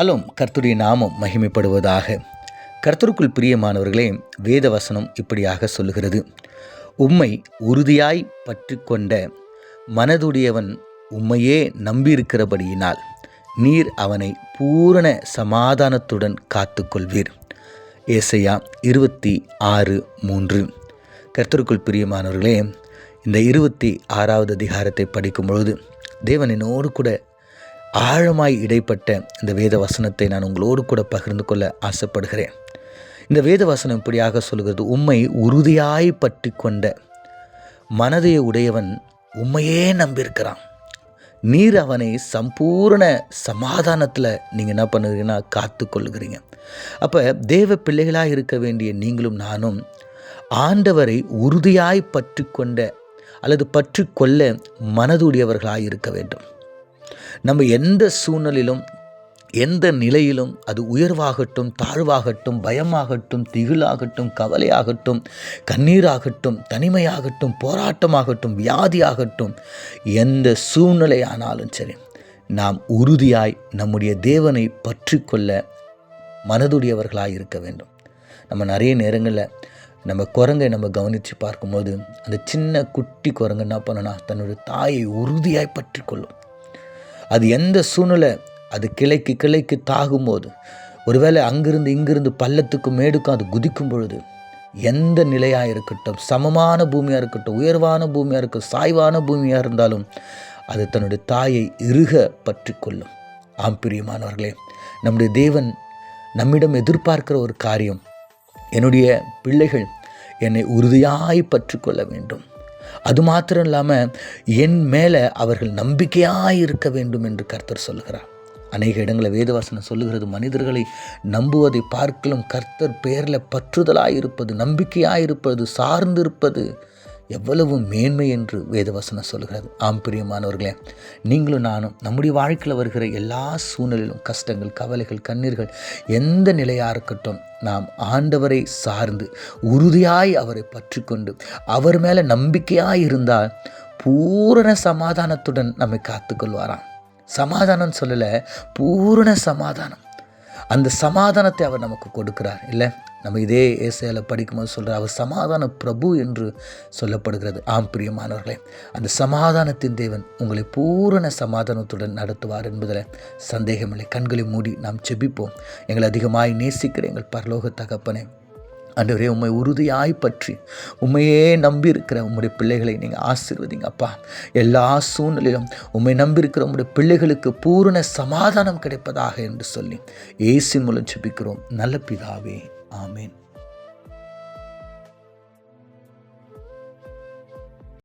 அலும் கர்த்துடைய நாமம் மகிமைப்படுவதாக. கர்த்தருக்குள் பிரியமானவர்களே வேத வசனம் இப்படியாக சொல்லுகிறது. உம்மை உறுதியாய் பற்றி கொண்ட மனதுடையவன் உம்மையே நம்பியிருக்கிறபடியினால் நீர் அவனை பூரண சமாதானத்துடன் காத்துக்கொள்வீர். ஏசையா இருபத்தி ஆறு மூன்று. கர்த்தருக்குள் பிரியமானவர்களே இந்த இருபத்தி ஆறாவது அதிகாரத்தை படிக்கும் பொழுது தேவன் என்னோடு கூட ஆழமாய் இடைப்பட்ட இந்த வேத வசனத்தை நான் உங்களோடு கூட பகிர்ந்து கொள்ள ஆசைப்படுகிறேன். இந்த வேத வசனம் இப்படியாக சொல்கிறது உம்மை உறுதியாய் பற்றி கொண்ட மனதை உடையவன் உண்மையே நம்பியிருக்கிறான். நீர் அவனை சம்பூர்ண சமாதானத்தில் நீங்கள் என்ன பண்ணுறீங்கன்னா காத்து கொள்ளுகிறீங்க அப்போ தேவ பிள்ளைகளாக இருக்க வேண்டிய நீங்களும் நானும் ஆண்டவரை உறுதியாய் பற்றி கொண்ட அல்லது பற்றி கொள்ள மனதுடையவர்களாக இருக்க வேண்டும். நம்ம எந்த சூழ்நிலையிலும் எந்த நிலையிலும் அது உயர்வாகட்டும் தாழ்வாகட்டும் பயமாகட்டும் திகிலாகட்டும் கவலையாகட்டும் கண்ணீராகட்டும் தனிமையாகட்டும் போராட்டமாகட்டும் வியாதியாகட்டும் எந்த சூழ்நிலையானாலும் சரி நாம் உறுதியாய் நம்முடைய தேவனை பற்றி கொள்ள மனதுடையவர்களாக இருக்க வேண்டும். நம்ம நிறைய நேரங்களில் நம்ம குரங்கை நம்ம கவனித்து பார்க்கும்போது அந்த சின்ன குட்டி குரங்கு என்ன பண்ணனா தன்னுடைய தாயை உறுதியாய் பற்றி கொள்ளும் அது எந்த சூழ்நிலை? அது கிளைக்கு கிளைக்கு தாகும்போது ஒருவேளை அங்கிருந்து இங்கிருந்து பள்ளத்துக்கும் மேடுக்கும் அது குதிக்கும் பொழுது எந்த நிலையாக இருக்கட்டும் சமமான பூமியாக இருக்கட்டும் உயர்வான பூமியாக இருக்கட்டும் சாய்வான பூமியாக இருந்தாலும் அது தன்னுடைய தாயை இறுக பற்றி கொள்ளும். ஆம் பிரியமானவர்களே நம்முடைய தேவன் நம்மிடம் எதிர்பார்க்கிற ஒரு காரியம் என்னுடைய பிள்ளைகள் என்னை உறுதியாய் பற்றி கொள்ள வேண்டும். அது மாத்திரம் இல்லாமல் என் மேலே அவர்கள் நம்பிக்கையாக இருக்க வேண்டும் என்று கர்த்தர் சொல்லுகிறார். அநேக இடங்களில் வேதவாசனம் சொல்லுகிறது மனிதர்களை நம்புவதை பார்க்கலும் கர்த்தர் பெயரில் பற்றுதலாக இருப்பது நம்பிக்கையாக இருப்பது எவ்வளவு மேன்மை என்று வேதவசனம் சொல்கிறது ஆம் பிரியமானவர்களே நீங்களும் நானும் நம்முடைய வாழ்க்கையில் வருகிற எல்லா சூழ்நிலையிலும் கஷ்டங்கள் கவலைகள் கண்ணீர்கள் எந்த நிலையாக இருக்கட்டும் நாம் ஆண்டவரை சார்ந்து உறுதியாய் அவரை பற்றி கொண்டு அவர் மேலே நம்பிக்கையாக இருந்தால் பூரண சமாதானத்துடன் நம்மை காத்துக்கொள்வாராம். சமாதானம் சொல்லலை பூரண சமாதானம். அந்த சமாதானத்தை அவர் நமக்கு கொடுக்கிறார். இல்லை நம்ம இதே ஏசையில் படிக்கும்போது சொல்கிறார் அவர் சமாதான பிரபு என்று சொல்லப்படுகிறது. ஆம் பிரியமானவர்களே அந்த சமாதானத்தின் தேவன் உங்களை பூரண சமாதானத்துடன் நடத்துவார் என்பதில் சந்தேகமில்லை. கண்களை மூடி நாம் செபிப்போம் எங்களை அதிகமாய் நேசிக்கிற எங்கள் பரலோக தகப்பனே அன்றுவரே உண்மை உறுதியாய் பற்றி உண்மையே நம்பியிருக்கிற உம்முடைய பிள்ளைகளை நீங்கள் ஆசிர்வதிங்க அப்பா எல்லா சூழ்நிலையிலும் உண்மை நம்பியிருக்கிற உம்முடைய பிள்ளைகளுக்கு பூரண சமாதானம் கிடைப்பதாக என்று சொல்லி ஏசின் மூலம் செபிக்கிறோம் நல்ல பிதாவே ஆமேன்.